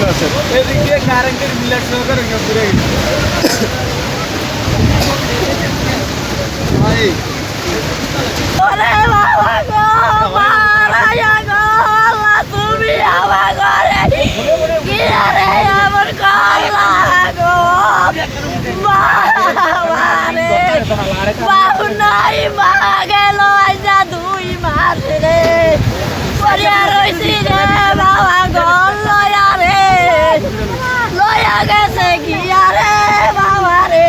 জন্য আছে। এদিকে কারেন্টের মিলার সহকারে ঘুরে গেছে। ভাই। বাবা নাই মা গেল আজা দুই মাস রে। পরিয়া রইছি রে বাবা গো লয়া রে লয়া গেছে গিয়া রে বাবা রে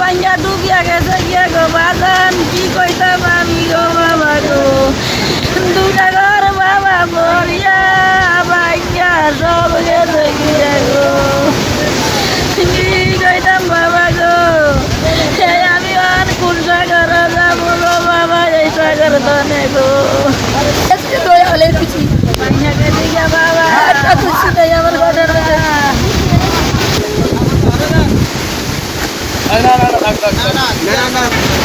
বাঙ্গা ডুবিয়া গেছে, গিয়া গো বাজান, কি কইতাম আমি গো বাবা গো? দুটা ঘর বাবা বরিয়া বাঙ্গা সব গেছে গিয়া গো। কি কইতাম বাবা গো? এই আমি আর কোন সাগর যাব গো বাবা, এই সাগর ধনে গো। Merhaba. Merhaba.